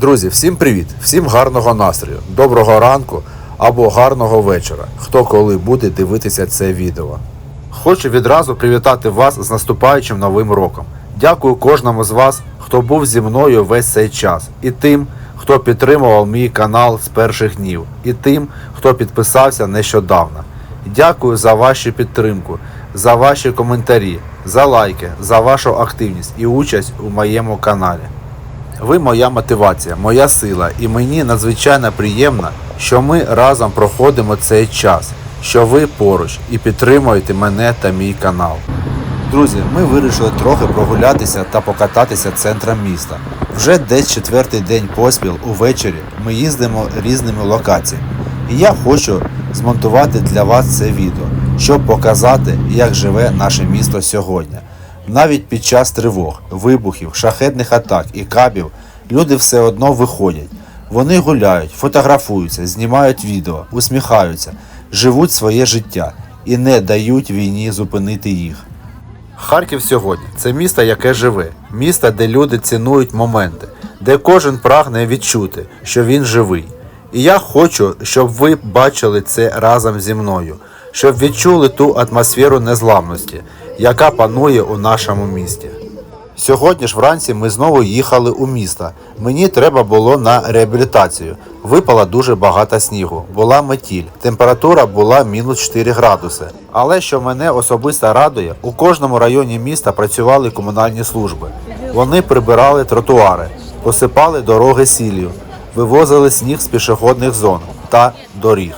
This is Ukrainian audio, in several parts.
Друзі, всім привіт! Всім гарного настрою, доброго ранку або гарного вечора, хто коли буде дивитися це відео. Хочу відразу привітати вас з наступаючим новим роком. Дякую кожному з вас, хто був зі мною весь цей час, і тим, хто підтримував мій канал з перших днів, і тим, хто підписався нещодавно. Дякую за вашу підтримку, за ваші коментарі, за лайки, за вашу активність і участь у моєму каналі. Ви моя мотивація, моя сила, і мені надзвичайно приємно, що ми разом проходимо цей час, що ви поруч і підтримуєте мене та мій канал. Друзі, ми вирішили трохи прогулятися та покататися центром міста. Вже десь четвертий день поспіл увечері ми їздимо різними локаціями. І я хочу змонтувати для вас це відео, щоб показати, як живе наше місто сьогодні. Навіть під час тривог, вибухів, шахетних атак і кабів люди все одно виходять. Вони гуляють, фотографуються, знімають відео, усміхаються, живуть своє життя і не дають війні зупинити їх. Харків сьогодні це місто, яке живе, місто, де люди цінують моменти, де кожен прагне відчути, що він живий. І я хочу, щоб ви бачили це разом зі мною, щоб відчули ту атмосферу незламності, яка панує у нашому місті. Сьогодні ж вранці ми знову їхали у місто. Мені треба було на реабілітацію. Випало дуже багато снігу, була метіль, температура була мінус 4 градуси. Але що мене особисто радує, у кожному районі міста працювали комунальні служби. Вони прибирали тротуари, посипали дороги сіллю, вивозили сніг з пішохідних зон та доріг.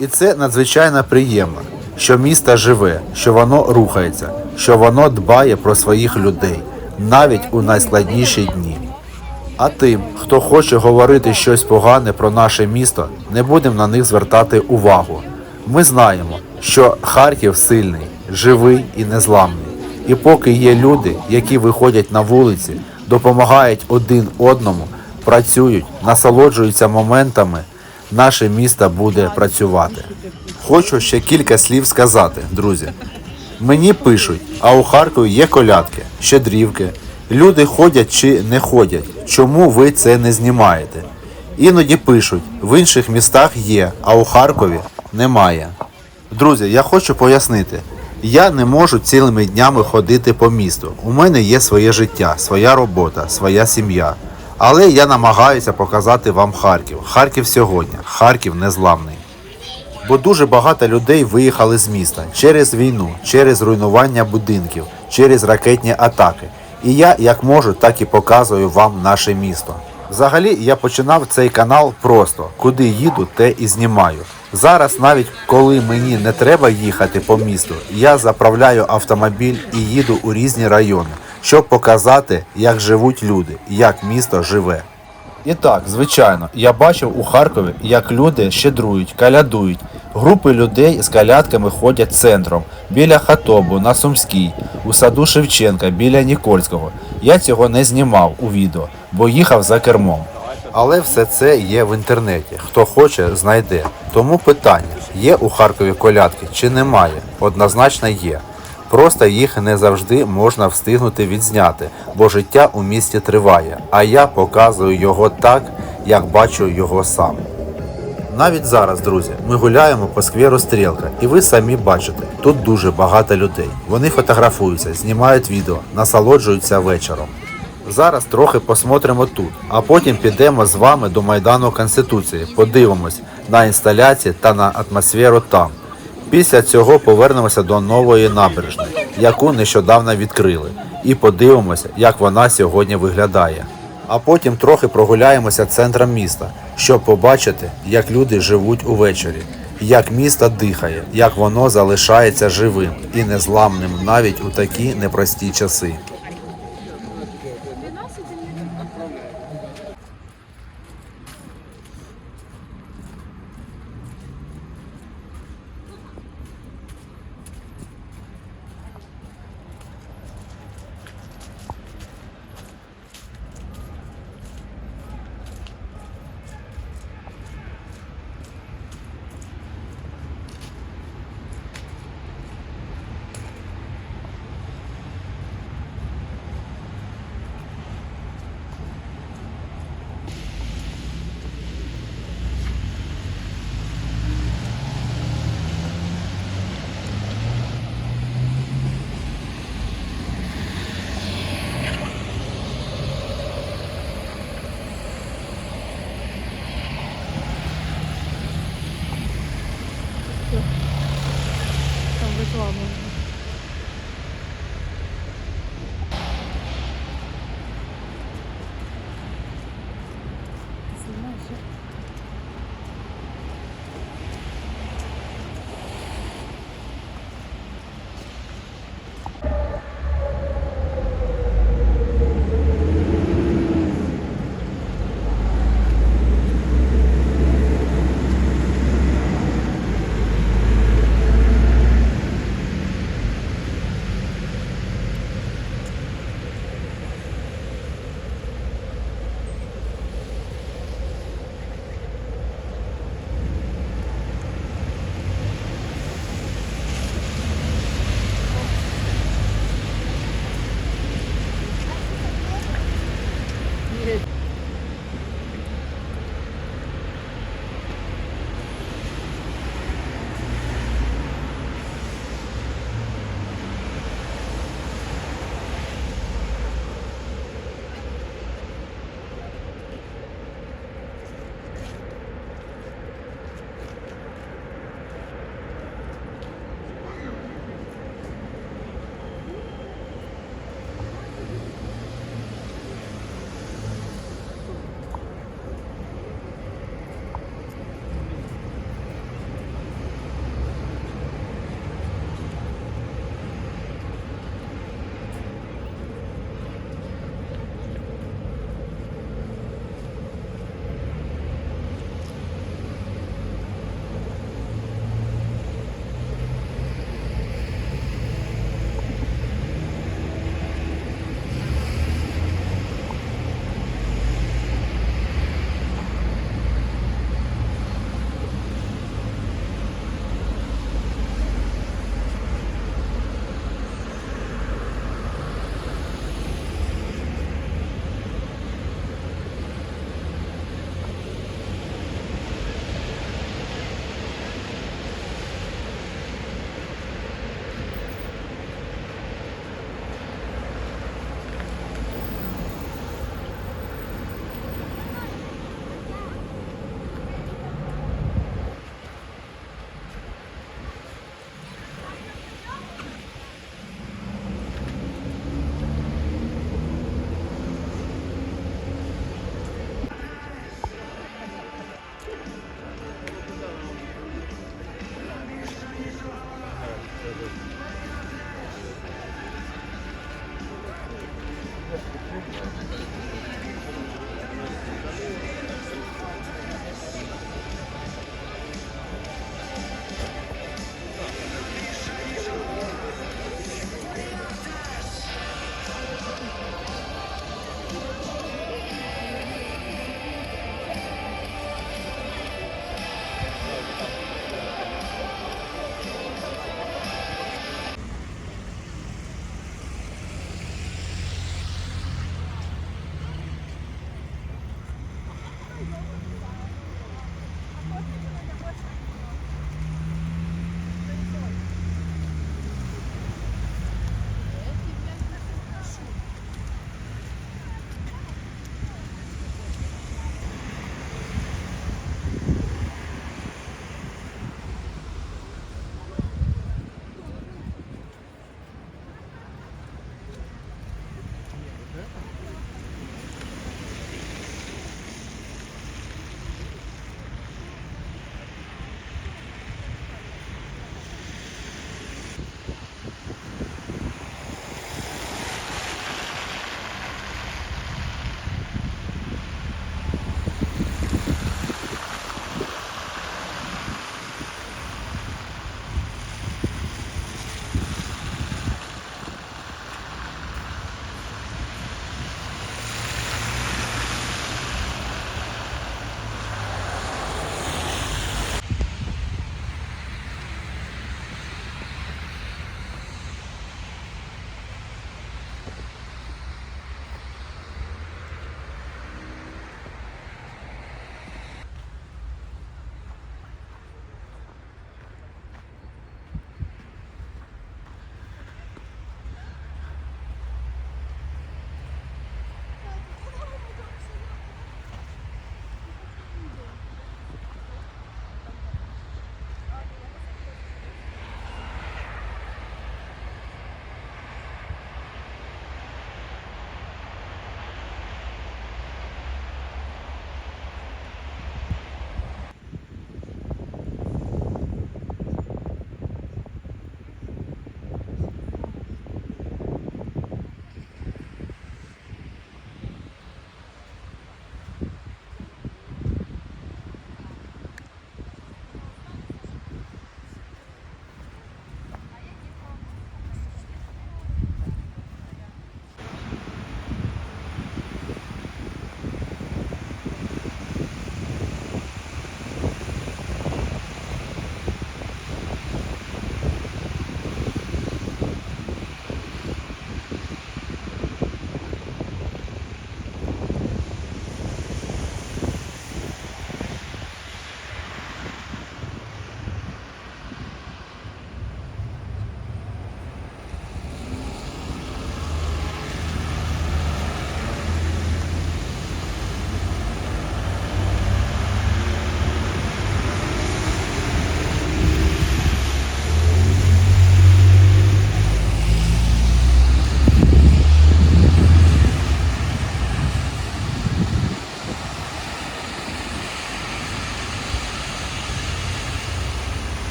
І це надзвичайно приємно, що місто живе, що воно рухається, що воно дбає про своїх людей навіть у найскладніші дні. А тим, хто хоче говорити щось погане про наше місто, не будемо на них звертати увагу. Ми знаємо, що Харків сильний, живий і незламний. І поки є люди, які виходять на вулиці, допомагають один одному, працюють, насолоджуються моментами, наше місто буде працювати. Хочу ще кілька слів сказати, друзі. Мені пишуть, а у Харкові є колядки, щедрівки. Люди ходять чи не ходять. Чому ви це не знімаєте? Іноді пишуть, в інших містах є, а у Харкові немає. Друзі, я хочу пояснити. Я не можу цілими днями ходити по місту. У мене є своє життя, своя робота, своя сім'я. Але я намагаюся показати вам Харків. Харків сьогодні, Харків незламний. Бо дуже багато людей виїхали з міста через війну, через руйнування будинків, через ракетні атаки. І я як можу, так і показую вам наше місто. Взагалі я починав цей канал просто куди їду, те і знімаю. Зараз, навіть коли мені не треба їхати по місту, я заправляю автомобіль і їду у різні райони, щоб показати, як живуть люди, як місто живе. І так, звичайно, я бачив у Харкові, як люди щедрують, калядують. Групи людей з калядками ходять центром, біля Хатобу, на Сумській, у саду Шевченка, біля Нікольського. Я цього не знімав у відео, бо їхав за кермом. Але все це є в інтернеті. Хто хоче, знайде. Тому питання: є у Харкові колядки чи немає? Однозначно є. Просто їх не завжди можна встигнути відзняти, бо життя у місті триває, а я показую його так, як бачу його сам. Навіть зараз, друзі, ми гуляємо по скверу Стрілка, і ви самі бачите, тут дуже багато людей. Вони фотографуються, знімають відео, насолоджуються вечором. Зараз трохи посмотримо тут, а потім підемо з вами до Майдану Конституції, подивимось на інсталяції та на атмосферу там. Після цього повернемося до нової набережної, яку нещодавно відкрили, і подивимося, як вона сьогодні виглядає. А потім трохи прогуляємося центром міста, щоб побачити, як люди живуть увечері, як місто дихає, як воно залишається живим і незламним навіть у такі непрості часи. আছে